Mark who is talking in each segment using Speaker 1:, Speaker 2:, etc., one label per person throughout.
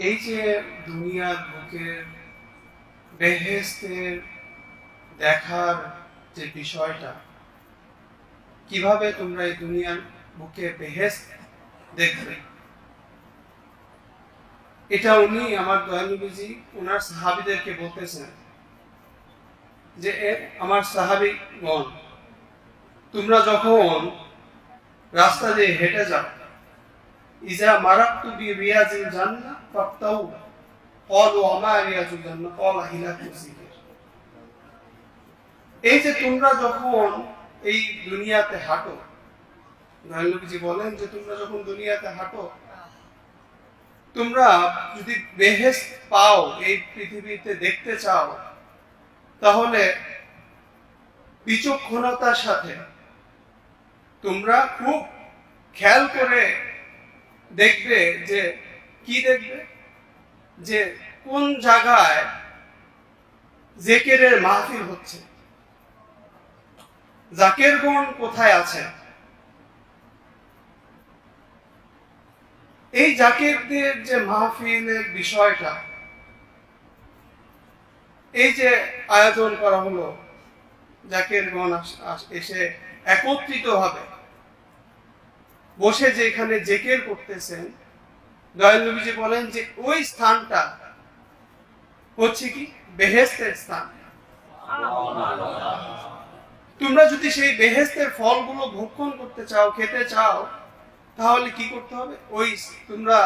Speaker 1: এই যে দুনিয়ার বুকে বেহেস্তের দেখার যে বিষয়টা, কীভাবে তোমরা এই দুনিয়ার বুকে বেহেস্ত দেখবে? এটা উনি আমার দয়ালুবিজি ওনার সাহাবিদেরকে বলতেছেন যে আমার সাহাবিগণ তোমরা যখন রাস্তা দিয়ে হেঁটে যাও মারাক্তু বি রিয়াজিল জান্নাহ ফাক্তাউ ক্বালু আমা রিয়াজুল জান্নাহ ক্বালা হিলাকু সিকির এই যে তোমরা যখন এই দুনিয়াতে হাঁটো নবীজি বলেন যে তোমরা যখন দুনিয়াতে হাঁটো, তোমরা যদি বেহেস্ত পাও, এই পৃথিবীতে দেখতে চাও, তাহলে বিচক্ষণতার সাথে তোমরা খুব খেয়াল করে দেখবে যে, কি দেখবে? যে কোন জায়গায় জেকেরের মাহফিল হচ্ছে? জাকেরগণ কোথায় আছে? এই জাকিরদের যে মাহফিলের বিষয়টা, এই যে আয়োজন করা হলো জাকিরগণ আস- আস- এসে একত্রিত হবে। বসে যে এখানে জেকের করতেছেন, দয়াল নবীজি বলেন যে ওই স্থানটা হচ্ছে কি? বেহেস্তের স্থান। তোমরা যদি সেই বেহেস্তের ফলগুলো ভক্ষণ করতে চাও, খেতে চাও, তাহলে কি করতে হবে? ওই তোমরা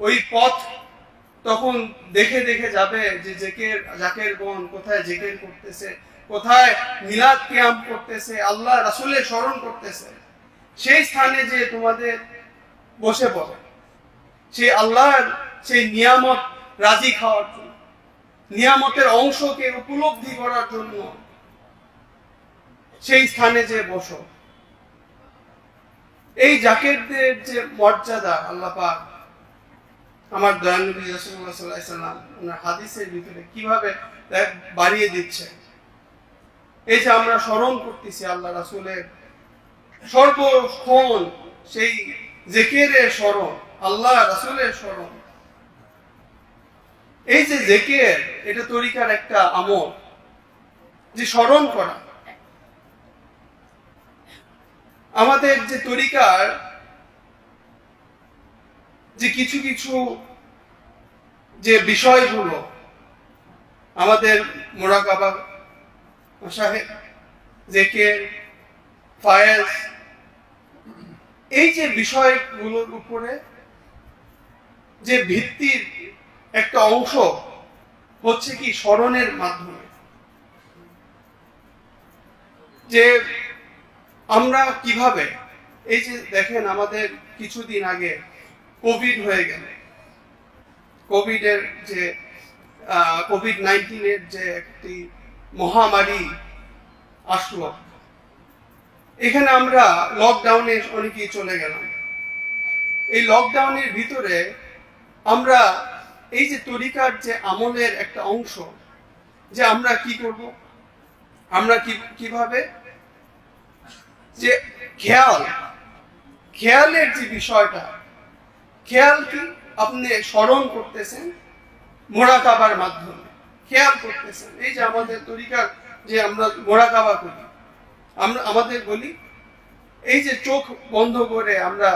Speaker 1: ওই পথ তখন দেখে দেখে যাবে যে জেকের জাকের গণ কোথায় জেকের করতেছে, কোথায় মিলাদ কিয়াম করতেছে, আল্লাহ রাসূলের স্মরণ করতেছে। সেই স্থানে যে তোমাদের বসে পড়ে, সেই আল্লাহর সেই নিয়ামত রাজি খাওয়ার জন্য, নিয়ামতের অংশকে উপলব্ধি করার জন্য সেই স্থানে যে বসো, এই জাকেরদের যে মর্যাদা আল্লাহ পাক আমার দয়ানবী সাল্লাল্লাহু সাল্লাম ওনার হাদিসের ভিতরে কীভাবে বাড়িয়ে দিচ্ছে এই যে আমরা স্মরণ করতেছি আল্লাহ রাসূলের সর্বক্ষণ সেই জেকেরের স্মরণ, আল্লাহ রাসূলের স্মরণ। এই যে জেকের, এটা তরিকার একটা আমল, যে স্মরণ করা। আমাদের যে তরিকার, যে কিছু কিছু যে বিষয়গুলো, আমাদের মোরাকাবা সাহেব, জেকের, ফায়েজ এই যে বিষয়গুলোর উপরে যে ভিত্তির একটা অংশ হচ্ছে কি স্মরণের মাধ্যমে। যে আমরা কীভাবে, এই যে দেখেন আমাদের কিছুদিন আগে কোভিড হয়ে গেল। কোভিডের যে কোভিড নাইন্টিনের যে একটি মহামারী আসলো। এখানে আমরা লকডাউনে অনেকেই চলে গেলাম। এই লকডাউনের ভিতরে আমরা এই যে তরিকার যে আমলের একটা অংশ, যে আমরা কি করব? আমরা কি, কীভাবে? যে খেয়াল, খেয়ালের যে বিষয়টা, খেয়াল কি? আপনি স্মরণ করতেছেন মোড়াকাবার মাধ্যমে। খেয়াল করতেছেন। এই যে আমাদের তরিকার যে আমরা মোড়াকাবা করি আমরা আমাদের বলি, এই যে চোখ বন্ধ করে আমরা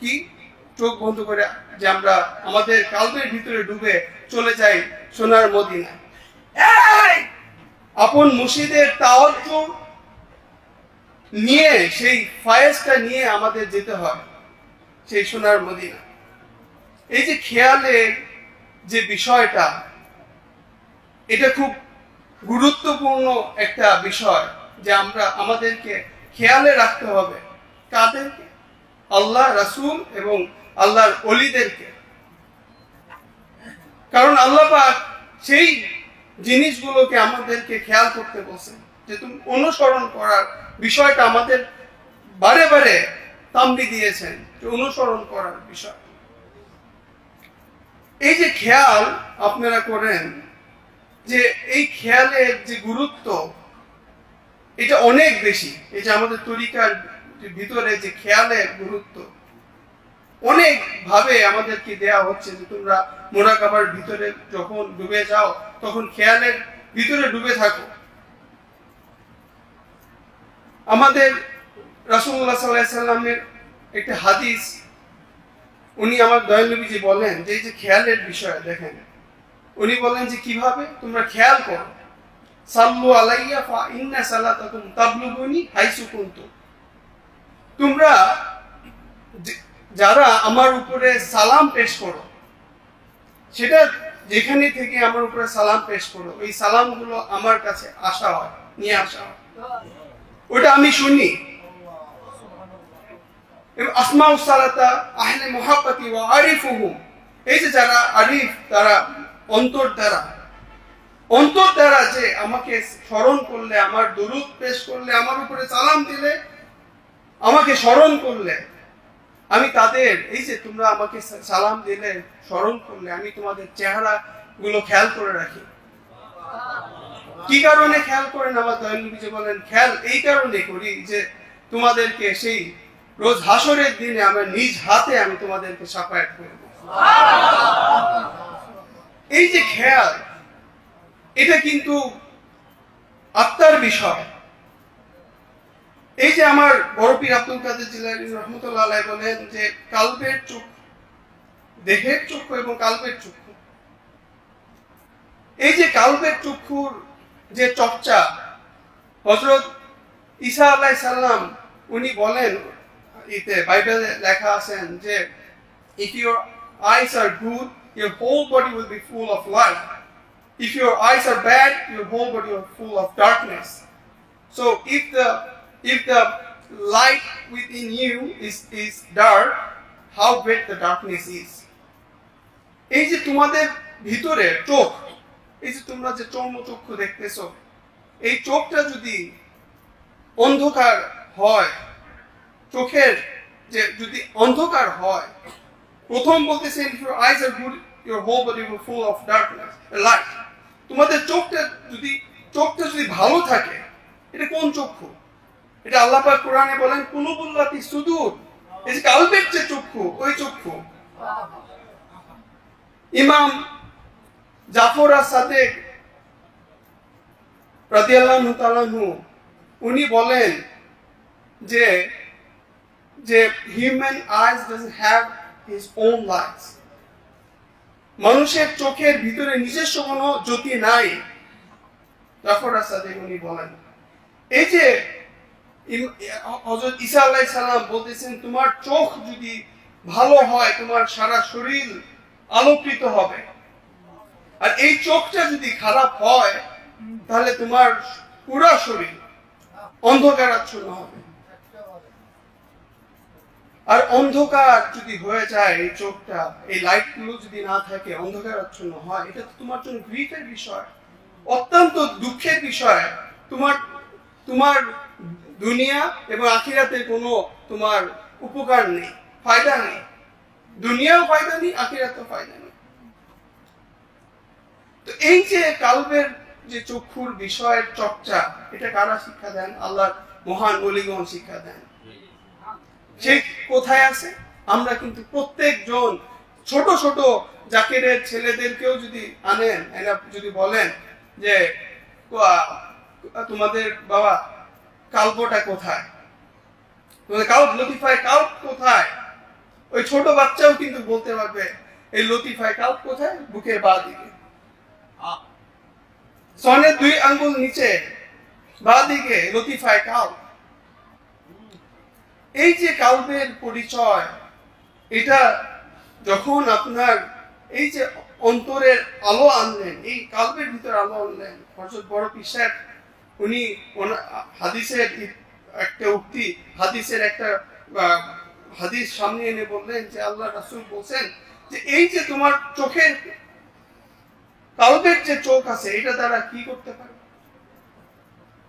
Speaker 1: কি? চোখ বন্ধ করে যে আমরা আমাদের কালবের ভিতরে ডুবে চলে যাই সোনার মদিনায়! আপন মুর্শিদের তাওয়াজ্জু নিয়ে, সেই ফায়েজটা নিয়ে আমাদের যেতে হয়, সেই সোনার মদিনা। এই যে খেয়ালের যে বিষয়টা, এটা খুব গুরুত্বপূর্ণ একটা বিষয়। যে আমরা আমাদেরকে খেয়ালে রাখতে হবে। কাদেরকে আল্লাহ রাসূল এবং আল্লাহর অলিদেরকে কারণ আল্লাহ পাক সেই জিনিসগুলোকে আমাদেরকে খেয়াল করতে বলছেন যে তুমি অনুসরণ করার বিষয়টা আমাদের বারে বারে তাম্বি দিয়েছেন যে অনুসরণ করার বিষয়। এই যে খেয়াল আপনারা করেন যে এই খেয়ালের যে গুরুত্ব এটা অনেক বেশি। এই যে আমাদের তরিকার ভিতরে যে খেয়ালের গুরুত্ব অনেক ভাবে আমাদেরকে দেয়া হচ্ছে যে তোমরা মোরাকাবার ভিতরে যখন ডুবে যাও, তখন খেয়ালের ভিতরে ডুবে থাকো। আমাদের রাসুল্লাহ সাল্লাহ সাল্লামের একটা হাদিস, উনি আমার দয়ালনবীজি বলেন যে এই যে খেয়ালের বিষয় দেখেন, উনি বলেন যে কীভাবে তোমরা খেয়াল করো। সাল্লু আলাইয়া ফা ইন্না সালাতাকুম তাবলুগুনি হাইসু কুনতুম তোমরা যারা আমার উপরে সালাম পেশ করো, সেটা যেখানে থেকে আমার উপরে সালাম পেশ করো, ওই সালামগুলো আমার কাছে আসা হয়, নিয়ে আসা হয়। ওটা আমি শুনি। আসমা সালাতা আহলে এই যে যারা আরিফ, তারা অন্তর দ্বারা অন্তর দ্বারা যে আমাকে স্মরণ করলে, আমার দরুদ পেশ করলে, আমার উপরে সালাম দিলে, আমাকে স্মরণ করলে, আমি তাদের, এই যে তোমরা আমাকে সালাম দিলে, স্মরণ করলে, আমি তোমাদের চেহারা গুলো খেয়াল করে রাখি। কি কারণে খেয়াল করেন আমার দয়ালনবী যে বলেন, খেয়াল এই কারণে করি যে তোমাদেরকে সেই রোজ হাসরের দিনে আমার নিজ হাতে আমি তোমাদেরকে সাফায়াত করব এই যে খেয়াল এটা কিন্তু আত্মার বিষয়। এই যে আমার বড় আব্দুল কাদের জিলানি রহমতুল্লাহ আলাই বলেন যে কালবের চোখ, দেহের চক্ষু এবং কালবের চক্ষু। এই যে কালবের চক্ষুর যে চর্চা হজরত ঈসা আলাই সাল্লাম উনি বলেন এতে বাইবেলে লেখা আছেন যে, if your ice R good, your whole body will be full of light. If your eyes are bad your whole body be full of darkness so if the if the light within you is is dark how great the darkness is এই যে তোমাদের ভিতরে চোখ এই যে তোমরা যে চর্মচক্ষু দেখতেছো এই চোখটা যদি অন্ধকার হয় চোখের যে যদি অন্ধকার হয় প্রথম বলতেছেন if your eyes are good your whole body full of darkness light তোমাদের চোখটা যদি চোখটা যদি ভালো থাকে, এটা কোন চক্ষু? এটা আল্লাহ পাক কোরআনে বলেন কুলুবুল্লাতি সুদূর। এই যে কালবের যে চক্ষু, ওই চক্ষু। ইমাম জাফর আর সাদেক উনি বলেন যে যে human eyes doesn't have his own lights মানুষের চোখের ভিতরে নিজস্ব কোনো জ্যোতি নাই। উনি বলেন, এই যে ঈসা আলাইহিস সালাম বলতেছেন, তোমার চোখ যদি ভালো হয়, তোমার সারা শরীর আলোকিত হবে। আর এই চোখটা যদি খারাপ হয়, তাহলে তোমার পুরো শরীর অন্ধকারাচ্ছন্ন হবে। আর অন্ধকার যদি হয়ে যায় এই চোখটা, এই লাইটগুলো যদি না থাকে অন্ধকারাচ্ছন্ন হয়, এটা তো তোমার জন্য গ্রিফের বিষয়, অত্যন্ত দুঃখের বিষয়। তোমার তোমার দুনিয়া এবং আখিরাতে কোনো তোমার উপকার নেই, ফায়দা নেই। দুনিয়াও ফায়দা নেই, আখিরাতেও ফায়দা নেই। তো এই যে কালবের যে চক্ষুর বিষয়ের চর্চা, এটা কারা শিক্ষা দেন? আল্লাহর মহান অলিগণ শিক্ষা দেন। সে কোথায় আছে? আমরা কিন্তু প্রত্যেকজন ছোট ছোট জাকিরের ছেলেদেরকেও যদি আনেন, এরা যদি বলেন যে তোমাদের বাবা কাল্পটা কোথায়? তোমাদের লতিফায় কাল্প কোথায়? ওই ছোট বাচ্চাও কিন্তু বলতে পারবে, এই লতিফায় কাল্প কোথায়? বুকের বা দিকে। সনের দুই আঙ্গুল নিচে, বা দিকে, লতিফায় কাল্প। এই যে কাল্পের পরিচয়, এটা যখন আপনার এই যে অন্তরের আলো আনলেন, এই কাল্পের ভিতরে আলো আনলেন হজরত বড় পিসার উনি হাদিসের একটা উক্তি, হাদিসের একটা হাদিস সামনে এনে বললেন যে আল্লাহ রাসুল বলছেন যে এই যে তোমার চোখের কাল্পের যে চোখ আছে, এটা দ্বারা কি করতে পারে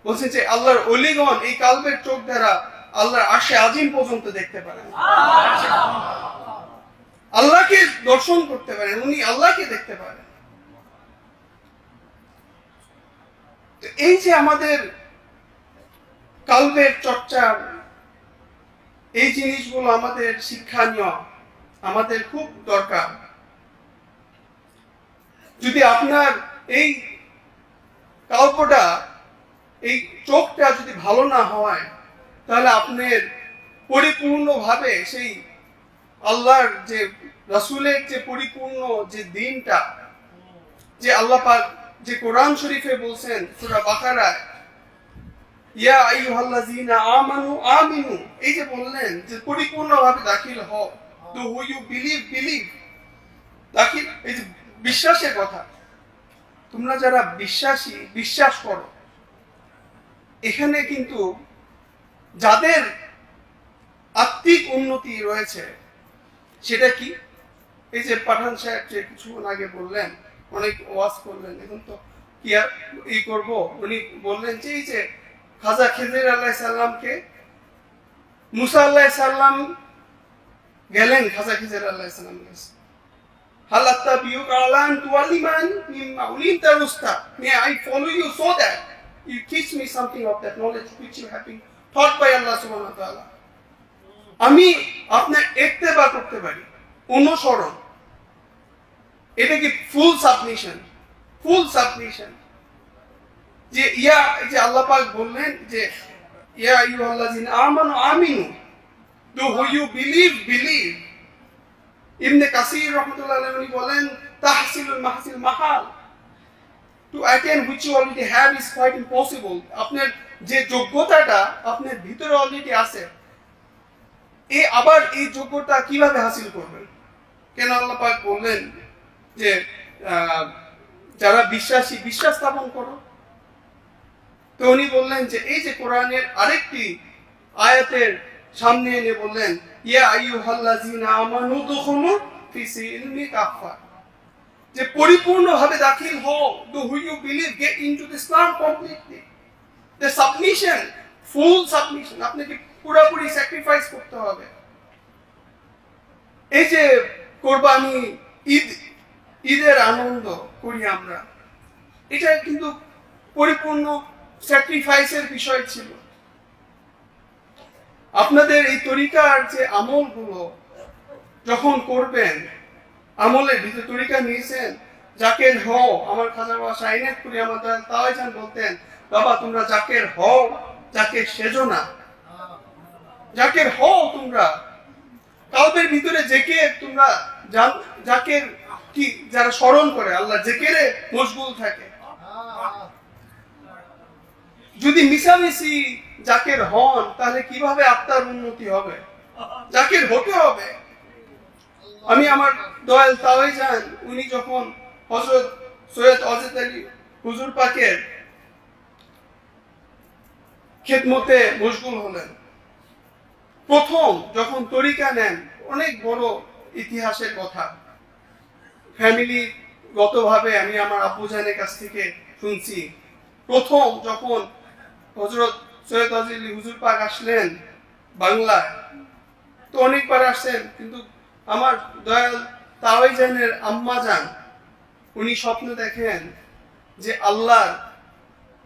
Speaker 1: বলছে যে আল্লাহর অলিগণ এই কাল্পের চোখ দ্বারা আল্লাহর আশে আজিম পর্যন্ত দেখতে পারেন। আল্লাহকে দর্শন করতে পারেন উনি আল্লাহকে দেখতে পারেন। এই যে আমাদের কাল্পের চর্চার এই জিনিসগুলো আমাদের শিক্ষণীয় আমাদের খুব দরকার। যদি আপনার এই কাল্পটা এই চোখটা যদি ভালো না হয় তাহলে আপনার পরিপূর্ণভাবে সেই আল্লাহর যে, রাসূলের যে পরিপূর্ণ যে দিনটা, যে আল্লাহ যে কোরআন শরীফে বলছেন, সূরা বাকারায় ইয়া আইয়ুহাল্লাযীনা আমানু আমিনু, এই যে বললেন যে পরিপূর্ণভাবে দাখিল হও। তো হু ইউ বিলিভ বিলিভ দাখিল, এই যে বিশ্বাসের কথা। তোমরা যারা বিশ্বাসী, বিশ্বাস করো। এখানে কিন্তু যাদের আত্মিক উন্নতি রয়েছে, সেটা কি? এই যে পাঠান সাহেব যে কিছুক্ষণ আগে বললেন, অনেক ওয়াজ করলেন এখন তো কি আর ই করব, উনি বললেন যে, এই যে খাজা খিজির আল্লাহ সাল্লামকে মুসা আল্লাহ সাল্লাম গেলেন খাজা খিজির আল্লাহ সাল্লাম কাছে। হালাত্তা বিউ কালান তুয়ালিমান উনি উলিম তারুস্তা। May I follow you so that you teach me something of that knowledge which you having by Allah subhanahu আমি আপনার একতেবা করতে পারি। অনুসরণ। এটা কি ফুল সাবমিশন ফুল সাবমিশন যে ইয়া, যে আল্লাহ পাক বললেন যে, ইয়া আইয়ুহাল্লাযিনা আমানু আমিনু। Do who you believe believe? ইবনে কাসির রহমতুল্লাহ আলাইহি বলেন, তাহসিলুল মাহসিল মাহাল। To attend which you already have is quite impossible আপনার যে যোগ্যতাটা আপনার ভিতরে অলরেডি আছে এই আবার এই যোগ্যতা কীভাবে হাসিল করবেন? কেন আল্লাহ পাক বললেন যে যারা বিশ্বাসী, বিশ্বাস স্থাপন করো। তো উনি বললেন যে, এই যে কোরআনের আরেকটি আয়াতের সামনে এনে বললেন, ইয়া আইয়ুহাল্লাযিনা আমানু যে পরিপূর্ণভাবে দাখিল হও do who you believe get into the Islam the submission, full submission, আপনাকে পুরোপুরি স্যাক্রিফাইস করতে হবে। এই যে কোরবানি ঈদ, ঈদের আনন্দ করি আমরা, এটা কিন্তু পরিপূর্ণ স্যাক্রিফাইসের বিষয় ছিল। আপনাদের এই তরিকার যে আমলগুলো যখন করবেন আমলের ভিতরে তরিকা নিয়েছেন জাকের হও আমার খাজা বাবা সাইনেট করি আমাদের তাওয়াই যান বলতেন বাবা, তোমরা জাকের হও জাকের সেজো না জাকের হও তোমরা কাউদের ভিতরে জেকে তোমরা জাকের কি, যারা স্মরণ করে, আল্লাহ জেকেরে মশগুল থাকে। যদি মিশামিশি জাকের হন, তাহলে কীভাবে আত্মার উন্নতি হবে? জাকের হতে হবে? আমি আমার দয়াল তাওয়াই যান উনি যখন হজরত সৈয়দ অজিত আলী হুজুর পাকের খেদমতে মশগুল হলেন। প্রথম যখন তরিকা নেন, অনেক বড় ইতিহাসের কথা। ফ্যামিলি গতভাবে আমি আমার আব্বুজানের কাছ থেকে শুনছি। প্রথম যখন হজরত সৈয়দ আজিল হুজুর পাক আসলেন বাংলায়, তো অনেকবার আসছেন, কিন্তু আমার দয়াল তাওয়াইজানের আম্মা যান, উনি স্বপ্ন দেখেন যে আল্লাহ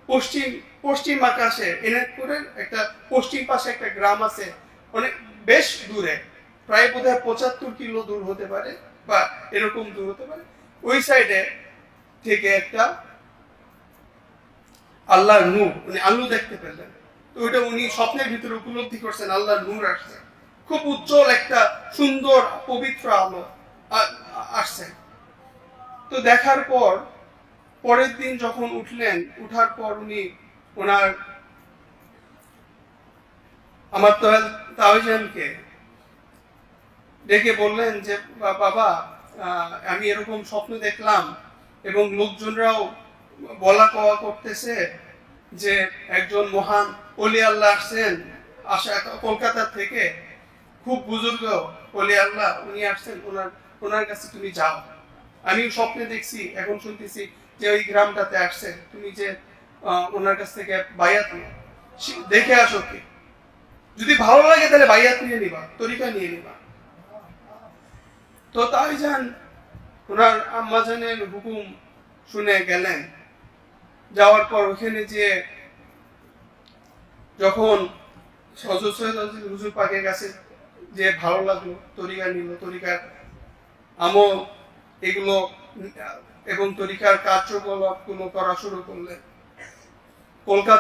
Speaker 1: পশ্চিম পশ্চিম আকাশে এনায়তপুরের একটা পশ্চিম পাশে একটা গ্রাম আছে, অনেক বেশ দূরে, প্রায় বোধ হয় পঁচাত্তর কিলো দূর হতে পারে বা এরকম দূর হতে পারে। ওই সাইডে থেকে একটা আল্লাহর নূর, উনি আলু দেখতে পেলেন। তো ওইটা উনি স্বপ্নের ভিতরে উপলব্ধি করছেন, আল্লাহর নূর আসছে। খুব উজ্জ্বল একটা সুন্দর, পবিত্র আলো আসছে। তো দেখার পর, পরের দিন যখন উঠলেন, উঠার পর উনি ওনার আমার তো তাওয়াজানকে ডেকে বললেন যে বাবা আমি এরকম স্বপ্ন দেখলাম এবং লোকজনরাও বলা কওয়া করতেছে যে, একজন মহান অলি আল্লাহ আসছেন আসা, কলকাতা থেকে। খুব বুজুর্গ অলি আল্লাহ, উনি আসছেন, ওনার ওনার কাছে তুমি যাও। আমি স্বপ্নে দেখছি, এখন শুনতেছি যে ওই গ্রামটাতে আসছে। তুমি যে ওনার কাছ থেকে বায়াত নিও। সে- দেখে আসো কি যদি ভালো লাগে তাহলে বাইয়াত নিয়ে নিবা, তরিকা নিয়ে নিবা। তো তাই যান ওনার আম্মাজানের হুকুম শুনে গেলেন। যাওয়ার পর ওখানে যে যখন হজরত সৈয়দ হুজুর পাকের কাছে যে ভালো লাগল, তরিকা নিল, তরিকার আমল, এগুলো, এবং তরিকার কার্যকলাপগুলো করা শুরু করলেন। কলকাতা